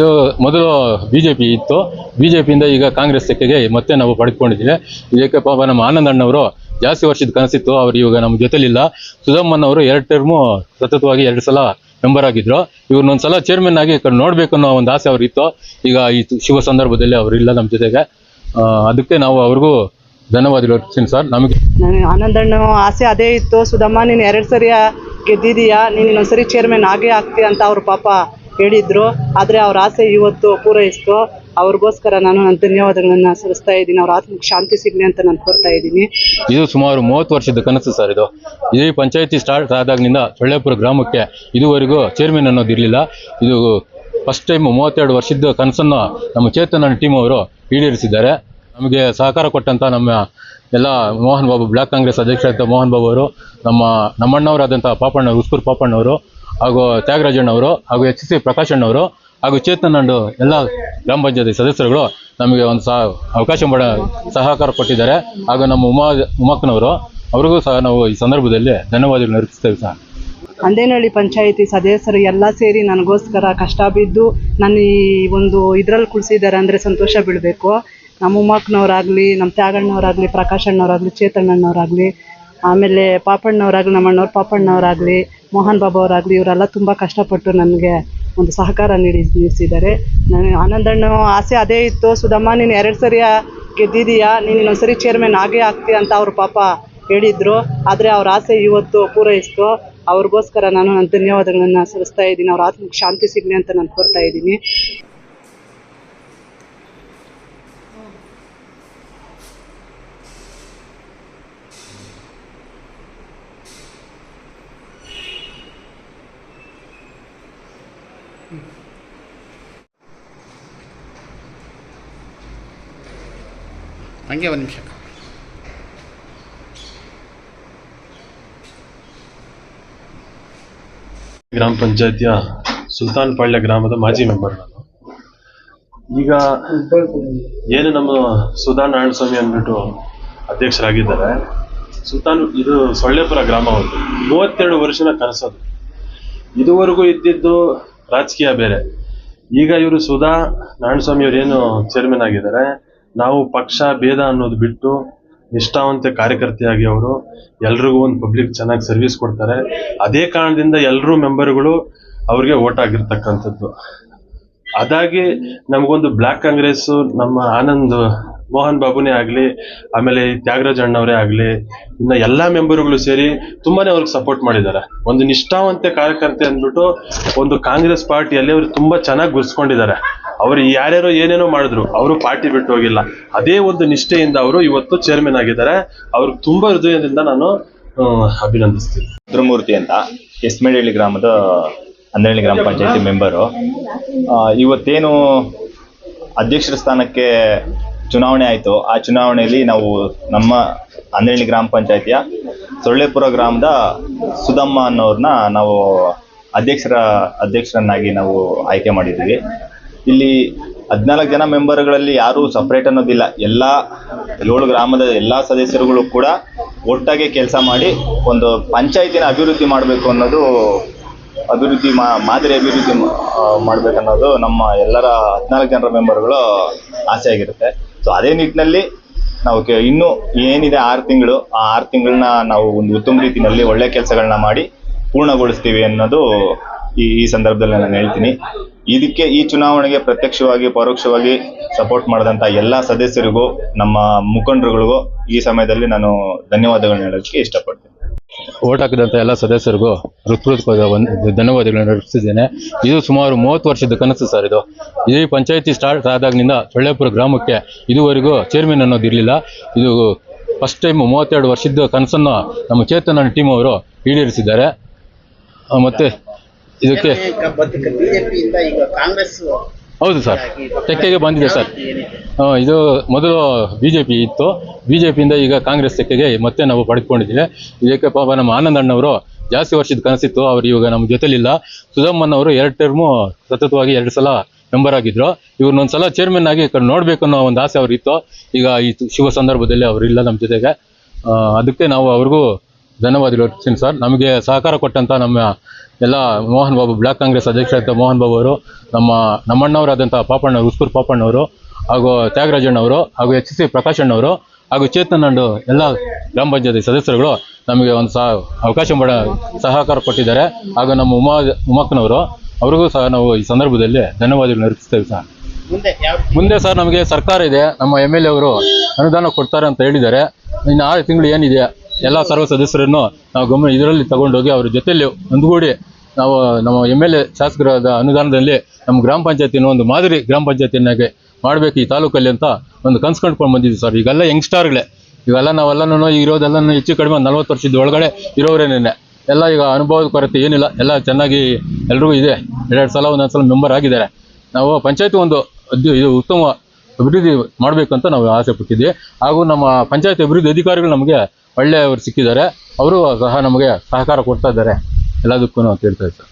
ಇದು ಮೊದಲು ಬಿಜೆಪಿ ಇತ್ತು. ಬಿಜೆಪಿಯಿಂದ ಈಗ ಕಾಂಗ್ರೆಸ್ ಸೆಕ್ಕೆಗೆ ಮತ್ತೆ ನಾವು ಪಡೆದುಕೊಂಡಿದ್ದೀವಿ. ಇದಕ್ಕೆ ಪಾಪ ನಮ್ಮ ಆನಂದ್ ಅಣ್ಣವರು ಜಾಸ್ತಿ ವರ್ಷದ ಕನಸಿತ್ತು. ಅವರು ಇವಾಗ ನಮ್ಮ ಜೊತೆಲಿಲ್ಲ. ಸುಧಮ್ಮನ್ ಅವರು ಎರಡು ಟರ್ಮು ಸತತವಾಗಿ ಎರಡು ಸಲ ಮೆಂಬರ್ ಆಗಿದ್ರು. ಇವ್ರನ್ನೊಂದ್ಸಲ ಚೇರ್ಮನ್ ಆಗಿ ನೋಡಬೇಕು ಅನ್ನೋ ಒಂದು ಆಸೆ ಅವ್ರಿತ್ತು ಈಗ ಈ ಶುಭ ಸಂದರ್ಭದಲ್ಲಿ ಅವರು ಇಲ್ಲ ನಮ್ಮ ಜೊತೆಗೆ. ಅದಕ್ಕೆ ನಾವು ಅವ್ರಿಗೂ ಧನ್ಯವಾದಗಳು ಸರ್. ನಮಗೆ ನನಗೆ ಆನಂದಣ್ಣ ಆಸೆ ಅದೇ ಇತ್ತು. ಸುಧಮ್ಮ, ನೀನು ಎರಡು ಸರಿ ಗೆದ್ದಿದೀಯಾ? ನೀನು ಇನ್ನೊಂದ್ಸರಿ ಚೇರ್ಮನ್ ಆಗೇ ಆಗ್ತೀಯ ಅಂತ ಅವ್ರ ಪಾಪ ಹೇಳಿದ್ರು ಆದರೆ ಅವ್ರ ಆಸೆ ಇವತ್ತು ಪೂರೈಸ್ತು. ಅವ್ರಿಗೋಸ್ಕರ ನಾನು ನನ್ನ ಧನ್ಯವಾದಗಳನ್ನ ಸಲ್ಲಿಸ್ತಾ ಇದ್ದೀನಿ. ಅವ್ರ ಆತ್ಮಕ್ಕೆ ಶಾಂತಿ ಸಿಗಲಿ ಅಂತ ನಾನು ಕೋರ್ತಾ ಇದ್ದೀನಿ. ಇದು ಸುಮಾರು ಮೂವತ್ತು ವರ್ಷದ ಕನಸು ಸರ್ ಇದು. ಈ ಪಂಚಾಯತಿ ಸ್ಟಾರ್ಟ್ ಆದಾಗಿನಿಂದ ಸೊಳ್ಳೆಪುರ ಗ್ರಾಮಕ್ಕೆ ಇದುವರೆಗೂ ಚೇರ್ಮನ್ ಅನ್ನೋದು ಇರಲಿಲ್ಲ. ಇದು ಫಸ್ಟ್ ಟೈಮ್ ಮೂವತ್ತೆರಡು ವರ್ಷದ ಕನಸನ್ನು ನಮ್ಮ ಚೇತನ ಟೀಮ್ ಅವರು ಈಡೇರಿಸಿದ್ದಾರೆ. ನಮಗೆ ಸಹಕಾರ ಕೊಟ್ಟಂತ ನಮ್ಮ ಎಲ್ಲ ಮೋಹನ್ ಬಾಬು, ಬ್ಲಾಕ್ ಕಾಂಗ್ರೆಸ್ ಅಧ್ಯಕ್ಷರಾದ ಮೋಹನ್ ಬಾಬು ಅವರು, ನಮ್ಮ ನಮ್ಮಣ್ಣವರಾದಂಥ ಪಾಪಣ್ಣ ಉಸ್ಕೂರ್ ಪಾಪಣ್ಣವರು ಹಾಗೂ ತ್ಯಾಗರಾಜಣ್ಣವರು ಹಾಗೂ ಎಚ್ ಸಿ ಪ್ರಕಾಶಣ್ಣವರು ಹಾಗೂ ಚೇತನ್ ಅಂಡ್ ಎಲ್ಲ ಗ್ರಾಮ ಪಂಚಾಯತಿ ಸದಸ್ಯರುಗಳು ನಮಗೆ ಒಂದು ಸಹ ಅವಕಾಶ ಮಾಡ ಸಹಕಾರ ಕೊಟ್ಟಿದ್ದಾರೆ. ಹಾಗೂ ನಮ್ಮ ಉಮಾ ಉಮಕ್ಕನವರು ಅವ್ರಿಗೂ ಸಹ ನಾವು ಈ ಸಂದರ್ಭದಲ್ಲಿ ಧನ್ಯವಾದಗಳು ಅರ್ಪಿಸ್ತೇವೆ ಸಹ ಅಂದೇನಹಳ್ಳಿ ಪಂಚಾಯಿತಿ ಸದಸ್ಯರು ಎಲ್ಲ ಸೇರಿ ನನಗೋಸ್ಕರ ಕಷ್ಟ ಬಿದ್ದು ನನ್ನ ಈ ಒಂದು ಇದರಲ್ಲಿ ಕುಳಿಸಿದ್ದಾರೆ ಅಂದರೆ ಸಂತೋಷ ಬೀಳಬೇಕು. ನಮ್ಮ ಉಮ್ಮಕ್ಕನವರಾಗಲಿ ನಮ್ಮ ತ್ಯಾಗಣ್ಣವರಾಗಲಿ ಪ್ರಕಾಶಣ್ಣವರಾಗಲಿ ಚೇತಣ್ಣನವರಾಗಲಿ ಆಮೇಲೆ ಪಾಪಣ್ಣವರಾಗಲಿ ನಮ್ಮ ಅಣ್ಣವ್ರು ಪಾಪಣ್ಣವರಾಗಲಿ, ಮೋಹನ್ ಬಾಬು ಅವರಾಗಲಿ ಇವರೆಲ್ಲ ತುಂಬ ಕಷ್ಟಪಟ್ಟು ನನಗೆ ಒಂದು ಸಹಕಾರ ನೀಡಿ ನೀಡಿಸಿದ್ದಾರೆ. ನನಗೆ ಆನಂದಣ್ಣ ಆಸೆ ಅದೇ ಇತ್ತು, ಸುಧಮ್ಮ, ನೀನು ಎರಡು ಸರಿ ಗೆದ್ದಿದೀಯಾ? ನೀನು ಇನ್ನೊಂದ್ಸರಿ ಚೇರ್ಮನ್ ಆಗೇ ಆಗ್ತೀಯ ಅಂತ ಅವ್ರ ಪಾಪ ಹೇಳಿದ್ರು. ಆದರೆ ಅವ್ರ ಆಸೆ ಇವತ್ತು ಪೂರೈಸ್ತು. ಅವ್ರಿಗೋಸ್ಕರ ನಾನು ನನ್ನ ಧನ್ಯವಾದಗಳನ್ನು ಸಲ್ಲಿಸ್ತಾ ಇದ್ದೀನಿ. ಅವ್ರ ಆತ್ಮಕ್ಕೆ ಶಾಂತಿ ಸಿಗಲಿ ಅಂತ ನಾನು ಕೋರ್ತಾ ಇದ್ದೀನಿ. ಹಂಗೆ ಒಂದು ನಿಮಿಷ. ಗ್ರಾಮ ಪಂಚಾಯತಿಯ ಸುಲ್ತಾನ್ ಪಾಳ್ಯ ಗ್ರಾಮದ ಮಾಜಿ ಮೆಂಬರ್ ನಾನು. ಈಗ ಏನು ನಮ್ಮ ಸುಧಾ ನಾರಾಯಣಸ್ವಾಮಿ ಅಂದ್ಬಿಟ್ಟು ಅಧ್ಯಕ್ಷರಾಗಿದ್ದಾರೆ. ಸುಲ್ತಾನ್, ಇದು ಸೊಳ್ಳೆಪುರ ಗ್ರಾಮ ಒಂದು ಮೂವತ್ತೆರಡು ವರ್ಷನ ಕನಸದು. ಇದುವರೆಗೂ ಇದ್ದಿದ್ದು ರಾಜಕೀಯ ಬೇರೆ. ಈಗ ಇವರು ಸುಧಾ ನಾರಾಯಣಸ್ವಾಮಿ ಅವರು ಏನು ಚೇರ್ಮನ್ ಆಗಿದ್ದಾರೆ, ನಾವು ಪಕ್ಷ, ಭೇದ ಅನ್ನೋದು ಬಿಟ್ಟು ನಿಷ್ಠಾವಂತ ಕಾರ್ಯಕರ್ತೆಯಾಗಿ ಅವರು ಎಲ್ರಿಗೂ ಒಂದು ಪಬ್ಲಿಕ್ ಚೆನ್ನಾಗಿ ಸರ್ವಿಸ್ ಕೊಡ್ತಾರೆ. ಅದೇ ಕಾರಣದಿಂದ ಎಲ್ಲರೂ ಮೆಂಬರ್ಗಳು ಅವ್ರಿಗೆ ಓಟ್ ಆಗಿರ್ತಕ್ಕಂಥದ್ದು. ಅದಾಗಿ ನಮಗೊಂದು ಬ್ಲಾಕ್ ಕಾಂಗ್ರೆಸ್ ನಮ್ಮ ಆನಂದ್ ಮೋಹನ್ ಬಾಬುನೇ ಆಗಲಿ ಆಮೇಲೆ ತ್ಯಾಗರಾಜ್ ಅಣ್ಣವರೇ ಆಗಲಿ ಇನ್ನ ಎಲ್ಲಾ ಮೆಂಬರ್ಗಳು ಸೇರಿ ತುಂಬಾನೇ ಅವ್ರಿಗೆ ಸಪೋರ್ಟ್ ಮಾಡಿದ್ದಾರೆ. ಒಂದು ನಿಷ್ಠಾವಂತೆ ಕಾರ್ಯಕರ್ತೆ ಅಂದ್ಬಿಟ್ಟು ಒಂದು ಕಾಂಗ್ರೆಸ್ ಪಾರ್ಟಿಯಲ್ಲಿ ಅವರು ತುಂಬಾ ಚೆನ್ನಾಗಿ ಗುರ್ಸ್ಕೊಂಡಿದ್ದಾರೆ. ಅವರು ಯಾರ್ಯಾರೋ ಏನೇನೋ ಮಾಡಿದ್ರು ಅವರು ಪಾರ್ಟಿ ಬಿಟ್ಟು ಹೋಗಿಲ್ಲ. ಅದೇ ಒಂದು ನಿಷ್ಠೆಯಿಂದ ಅವರು ಇವತ್ತು ಚೇರ್ಮನ್ ಆಗಿದ್ದಾರೆ. ಅವ್ರಿಗೆ ತುಂಬಾ ಹೃದಯದಿಂದ ನಾನು ಅಭಿನಂದಿಸ್ತೀನಿ. ರುದ್ರಮೂರ್ತಿ ಅಂತ ಎಸ್ಮೇಡಳ್ಳಿ ಗ್ರಾಮದ ಹನ್ನೆರಡನೇ ಗ್ರಾಮ ಪಂಚಾಯತಿ ಮೆಂಬರು. ಇವತ್ತೇನು ಅಧ್ಯಕ್ಷರ ಸ್ಥಾನಕ್ಕೆ ಚುನಾವಣೆ ಆಯಿತು. ಆ ಚುನಾವಣೆಯಲ್ಲಿ ನಾವು ನಮ್ಮ ಹನ್ನೆರಡನೇ ಗ್ರಾಮ ಪಂಚಾಯತಿಯ ಸೊಳ್ಳೆಪುರ ಗ್ರಾಮದ ಸುಧಮ್ಮ ಅನ್ನೋರನ್ನ ನಾವು ಅಧ್ಯಕ್ಷರ, ಅಧ್ಯಕ್ಷರನ್ನಾಗಿ ನಾವು ಆಯ್ಕೆ ಮಾಡಿದ್ದೀವಿ. ಇಲ್ಲಿ ಹದಿನಾಲ್ಕು ಜನ ಮೆಂಬರ್ಗಳಲ್ಲಿ ಯಾರೂ ಸಪ್ರೇಟ್ ಅನ್ನೋದಿಲ್ಲ. ಎಲ್ಲ ಏಳು ಗ್ರಾಮದ ಎಲ್ಲ ಸದಸ್ಯರುಗಳು ಕೂಡ ಒಟ್ಟಾಗಿ ಕೆಲಸ ಮಾಡಿ ಒಂದು ಪಂಚಾಯತಿನ ಅಭಿವೃದ್ಧಿ ಮಾಡಬೇಕು ಅನ್ನೋದು, ಅಭಿವೃದ್ಧಿ ಮಾದರಿ ಅಭಿವೃದ್ಧಿ ಮಾಡಬೇಕನ್ನೋದು ನಮ್ಮ ಎಲ್ಲರ ಹದಿನಾಲ್ಕು ಜನರ ಮೆಂಬರ್ಗಳು ಆಸೆ ಆಗಿರುತ್ತೆ. ಸೊ ಅದೇ ನಿಟ್ಟಿನಲ್ಲಿ ನಾವು ಇನ್ನೂ ಏನಿದೆ ಆರು ತಿಂಗಳು, ಆ ಆರು ತಿಂಗಳನ್ನ ನಾವು ಒಂದು ಉತ್ತಮ ರೀತಿಯಲ್ಲಿ ಒಳ್ಳೆ ಕೆಲಸಗಳನ್ನ ಮಾಡಿ ಪೂರ್ಣಗೊಳಿಸ್ತೀವಿ ಅನ್ನೋದು ಈ ಈ ಸಂದರ್ಭದಲ್ಲಿ ನಾನು ಹೇಳ್ತೀನಿ. ಇದಕ್ಕೆ ಈ ಚುನಾವಣೆಗೆ ಪ್ರತ್ಯಕ್ಷವಾಗಿ, ಪರೋಕ್ಷವಾಗಿ ಸಪೋರ್ಟ್ ಮಾಡಿದಂಥ ಎಲ್ಲ ಸದಸ್ಯರಿಗೂ, ನಮ್ಮ ಮುಖಂಡರುಗಳಿಗೂ ಈ ಸಮಯದಲ್ಲಿ ನಾನು ಧನ್ಯವಾದಗಳನ್ನ ಹೇಳೋದಕ್ಕೆ ಇಷ್ಟಪಡ್ತೀನಿ. ಓಟ್ ಹಾಕಿದಂಥ ಎಲ್ಲ ಸದಸ್ಯರಿಗೂ ಹೃತ್ಪೂರ್ವಕ ಒಂದು ಧನ್ಯವಾದಗಳನ್ನು ಅರ್ಪಿಸಿದ್ದೇನೆ. ಇದು ಸುಮಾರು ಮೂವತ್ತು ವರ್ಷದ ಕನಸು ಸರ್ ಇದು. ಈ ಪಂಚಾಯತಿ ಸ್ಟಾರ್ಟ್ ಆದಾಗಿನಿಂದ ಸೊಳ್ಳೆಪುರ ಗ್ರಾಮಕ್ಕೆ ಇದುವರೆಗೂ ಚೇರ್ಮನ್ ಅನ್ನೋದು ಇರಲಿಲ್ಲ. ಇದು ಫಸ್ಟ್ ಟೈಮ್ ಮೂವತ್ತೆರಡು ವರ್ಷದ ಕನಸನ್ನು ನಮ್ಮ ಚೇತನ ಟೀಮ್ ಅವರು ಈಡೇರಿಸಿದ್ದಾರೆ. ಮತ್ತೆ ಇದಕ್ಕೆ ಕಾಂಗ್ರೆಸ್ ಹೌದು ಸರ್. ತೆಕ್ಕೆಗೆ ಬಂದಿದೆ ಸರ್. ಇದು ಮೊದಲು ಬಿ ಜೆ ಪಿ ಇತ್ತು ಬಿ ಜೆ ಪಿಯಿಂದ ಈಗ ಕಾಂಗ್ರೆಸ್ ತೆಕ್ಕೆಗೆ ಮತ್ತೆ ನಾವು ಪಡೆದುಕೊಂಡಿದ್ದೀವಿ. ಇದಕ್ಕೆ ಪಾಪ ನಮ್ಮ ಆನಂದ್ ಅಣ್ಣವರು ಜಾಸ್ತಿ ವರ್ಷದ ಕನಸಿತ್ತು. ಅವ್ರು ಇವಾಗ ನಮ್ಮ ಜೊತೆಲಿಲ್ಲ. ಸುಧಮ್ಮನವರು ಎರಡು ಟರ್ಮು ಸತತವಾಗಿ ಎರಡು ಸಲ ಮೆಂಬರ್ ಆಗಿದ್ರು. ಇವ್ರನ್ನೊಂದ್ಸಲ ಚೇರ್ಮನ್ ಆಗಿ ನೋಡ್ಬೇಕು ಅನ್ನೋ ಒಂದು ಆಸೆ ಅವ್ರಿತ್ತು. ಈಗ ಈ ಶುಭ ಸಂದರ್ಭದಲ್ಲಿ ಅವರು ಇಲ್ಲ ನಮ್ಮ ಜೊತೆಗೆ. ಅದಕ್ಕೆ ನಾವು ಅವ್ರಿಗೂ ಧನ್ಯವಾದಗಳು ಅರ್ಪಿಸ್ತೀನಿ ಸರ್. ನಮಗೆ ಸಹಕಾರ ಕೊಟ್ಟಂತ ನಮ್ಮ ಎಲ್ಲ ಮೋಹನ್ ಬಾಬು ಬ್ಲಾಕ್ ಕಾಂಗ್ರೆಸ್ ಅಧ್ಯಕ್ಷರಾದಂಥ ಮೋಹನ್ ಬಾಬು ಅವರು ನಮ್ಮ ನಮ್ಮಣ್ಣವರಾದಂಥ ಪಾಪಣ್ಣ ಉಸ್ಕೂರ್ ಪಾಪಣ್ಣವರು ಹಾಗೂ ತ್ಯಾಗರಾಜಣ್ಣವರು ಹಾಗೂ ಎಚ್ ಸಿ ಪ್ರಕಾಶಣ್ಣವರು ಹಾಗೂ ಚೇತನ್ ಅಂಡು ಎಲ್ಲ ಗ್ರಾಮ ಪಂಚಾಯತಿ ಸದಸ್ಯರುಗಳು ನಮಗೆ ಒಂದು ಸಹ ಅವಕಾಶ ಮಾಡ ಸಹಕಾರ ಕೊಟ್ಟಿದ್ದಾರೆ. ಹಾಗೂ ನಮ್ಮ ಉಮಾ ಉಮಕ್ಕನವರು ಅವ್ರಿಗೂ ಸಹ ನಾವು ಈ ಸಂದರ್ಭದಲ್ಲಿ ಧನ್ಯವಾದಗಳು ಅರ್ಪಿಸ್ತೇವೆ ಸರ್. ಮುಂದೆ ಮುಂದೆ ಸರ್ ನಮಗೆ ಸರ್ಕಾರ ಇದೆ. ನಮ್ಮ ಎಂ ಎಲ್ ಎ ಅವರು ಅನುದಾನ ಕೊಡ್ತಾರೆ ಅಂತ ಹೇಳಿದ್ದಾರೆ. ಇನ್ನು ಆರು ತಿಂಗಳು ಏನಿದೆ ಎಲ್ಲ ಸರ್ವ ಸದಸ್ಯರನ್ನು ನಾವು ಗಮನ ಇದರಲ್ಲಿ ತಗೊಂಡೋಗಿ ಅವ್ರ ಜೊತೆಯಲ್ಲಿ ಒಂದುಗೂಡಿ ನಾವು ನಮ್ಮ ಎಂ ಎಲ್ ಎ ಶಾಸಕರಾದ ಅನುದಾನದಲ್ಲಿ ನಮ್ಮ ಗ್ರಾಮ ಪಂಚಾಯತಿನ ಒಂದು ಮಾದರಿ ಗ್ರಾಮ ಪಂಚಾಯತಿನಾಗೆ ಮಾಡಬೇಕು ಈ ತಾಲೂಕಲ್ಲಿ ಅಂತ ಒಂದು ಕನ್ಸು ಕಂಡ್ಕೊಂಡು ಬಂದಿದ್ವಿ ಸರ್. ಈಗೆಲ್ಲ ಯಂಗ್ಸ್ಟಾರ್ಗಳೇ. ಇವೆಲ್ಲ ನಾವೆಲ್ಲನೂ ಇರೋದೆಲ್ಲನೂ ಹೆಚ್ಚು ಕಡಿಮೆ ಒಂದು ನಲ್ವತ್ತು ವರ್ಷದ ಒಳಗಡೆ ಇರೋರೇನೇ ಎಲ್ಲ ಈಗ ಅನುಭವದ ಕೊರತೆ ಏನಿಲ್ಲ. ಎಲ್ಲ ಚೆನ್ನಾಗಿ ಎಲ್ರಿಗೂ ಇದೆ. ಎರಡೆರಡು ಸಲ ಒಂದೊಂದು ಸಲ ಮೆಂಬರ್ ಆಗಿದ್ದಾರೆ. ನಾವು ಪಂಚಾಯತ್ ಒಂದು ಇದು ಉತ್ತಮ ಅಭಿವೃದ್ಧಿ ಮಾಡಬೇಕಂತ ನಾವು ಆಸೆ ಪಟ್ಟಿದ್ವಿ ಹಾಗೂ ನಮ್ಮ ಪಂಚಾಯತ್ ಅಭಿವೃದ್ಧಿ ಅಧಿಕಾರಿಗಳು ನಮಗೆ ಒಳ್ಳೆಯವರು ಸಿಕ್ಕಿದ್ದಾರೆ ಅವರು ಸಹ ನಮಗೆ ಸಹಕಾರ ಕೊಡ್ತಾ ಇದ್ದಾರೆ. ಎಲ್ಲದಕ್ಕೂ ಅಂತ ಇದ್ದಾರೆ